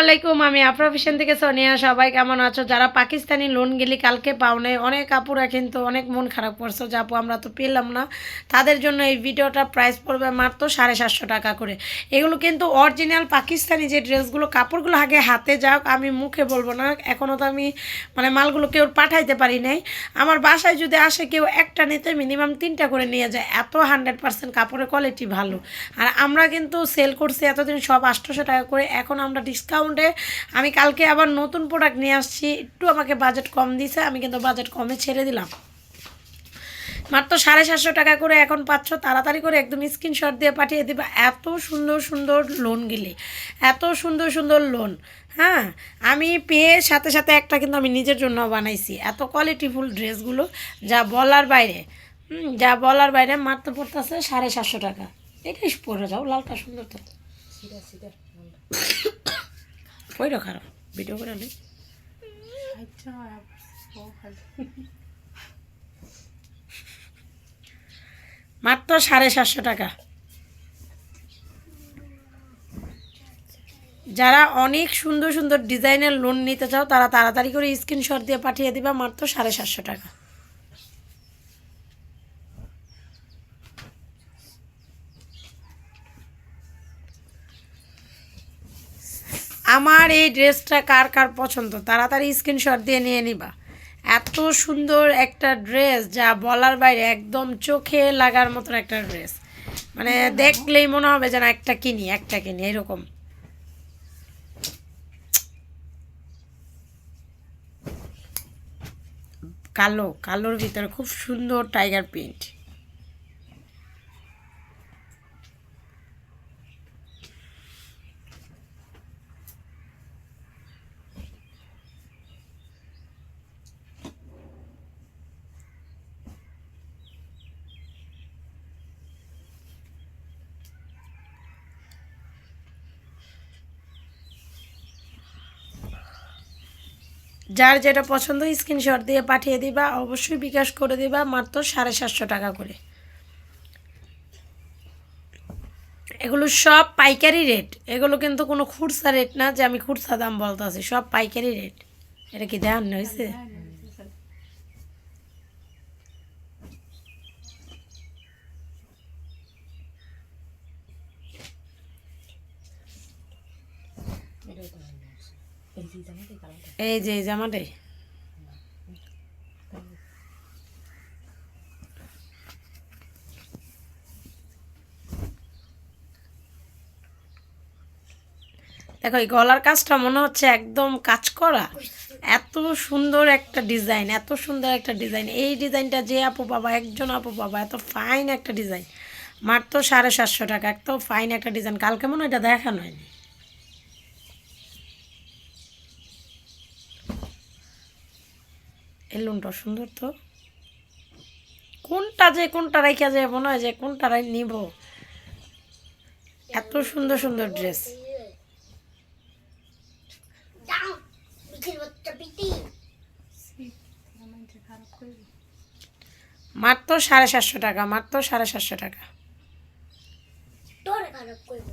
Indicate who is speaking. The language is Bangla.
Speaker 1: আলাইকুম আমি আফরাফিশন থেকে সোনিয়া। সবাই কেমন আছো? যারা পাকিস্তানি লোন গেলি কালকে পাও নাই, অনেক আপুরা কিন্তু অনেক মন খারাপ করছ যে আপু, আমরা তো পেলাম না। তাদের জন্য এই ভিডিওটা প্রাইস পড়বে মাত্র সাড়ে সাতশো টাকা করে। এগুলো কিন্তু অরিজিনাল পাকিস্তানি যে ড্রেসগুলো, কাপড়গুলো আগে হাতে যাক, আমি মুখে বলব না। এখনও তো আমি মানে মালগুলো কেউ পাঠাইতে পারি নাই। আমার বাসায় যদি আসে, কেউ একটা নিতে মিনিমাম তিনটা করে নিয়ে যায়। এত হান্ড্রেড পার্সেন্ট কাপড়ের কোয়ালিটি ভালো। আর আমরা কিন্তু সেল করছি এতদিন সব আটশোশো টাকা করে। এখন আমরা ডিসকাউন্টে আমি কালকে আবার নতুন প্রোডাক্ট নিয়ে আসছি। একটু আমাকে বাজেট কম দিছে, আমি কিন্তু বাজেট কমে ছেড়ে দিলাম। মাত্র সাড়ে সাতশো টাকা করে এখন পাচ্ছ, তাড়াতাড়ি করে একদম স্ক্রিনশট দিয়ে পাঠিয়ে দিবা। এত সুন্দর সুন্দর লোন লোনগুলি এত সুন্দর সুন্দর লোন হ্যাঁ আমি পেয়ে সাথে সাথে একটা কিন্তু আমি নিজের জন্য বানাইছি। এত কোয়ালিটিফুল ড্রেসগুলো, যা বলার বাইরে। যা বলার বাইরে মাত্র পড়তেছে সাড়ে সাতশো টাকা। এটাই পরে যাও, লালটা সুন্দর তো। ওইটা খারাপ ভিডিও করে নি। মাত্র সাড়ে সাতশো টাকা। যারা অনেক সুন্দর সুন্দর ডিজাইনের লোন নিতে চাও, তারা তাড়াতাড়ি করে স্ক্রিনশট দিয়ে পাঠিয়ে দিবা, মাত্র সাড়ে সাতশো টাকা। আমার এই ড্রেসটা কার কার পছন্দ? তাড়াতাড়ি স্ক্রিনশট দিয়ে নিয়ে নিবা। এত সুন্দর একটা ড্রেস যা বলার বাইরে একদম চোখে লাগার মতন একটা ড্রেস। মানে দেখলেই মনে হবে যেন একটা কিনি একটা কিনি এরকম। কালো কালোর ভিতরে খুব সুন্দর টাইগার প্রিন্ট যার যেটা পছন্দ স্ক্রিনশট দিয়ে পাঠিয়ে দিবা, অবশ্যই বিকাশ করে দিবা মাত্র সাড়ে সাতশো টাকা করে। এগুলো সব পাইকারি রেট এগুলো কিন্তু কোনো খুচরা রেট না, যে আমি খুচরা দাম বলতেছি, সব পাইকারি রেট এটা কি ধ্যান হয়েছে এই যে, এই জামাটাই। দেখো, এই গলার কাজটা মনে হচ্ছে একদম কাজ করা। এত সুন্দর একটা ডিজাইন, এত সুন্দর একটা ডিজাইন। এই ডিজাইনটা যে আপু পাবা, একজন আপু পাবা, এত ফাইন একটা ডিজাইন। মাত্র সাড়ে সাতশো টাকা, এত ফাইন একটা ডিজাইন। কালকে মনে হয় এটা দেখানো হয়নি। এই লুনটা সুন্দর তো। কোনটা যে কোনটা রেখে মনে হয় যে কোনটা রাই নিব? এত সুন্দর সুন্দর ড্রেস। মাত্র সাড়ে সাতশো টাকা মাত্র সাড়ে সাতশো টাকা।
Speaker 2: তোর খারাপ করবে।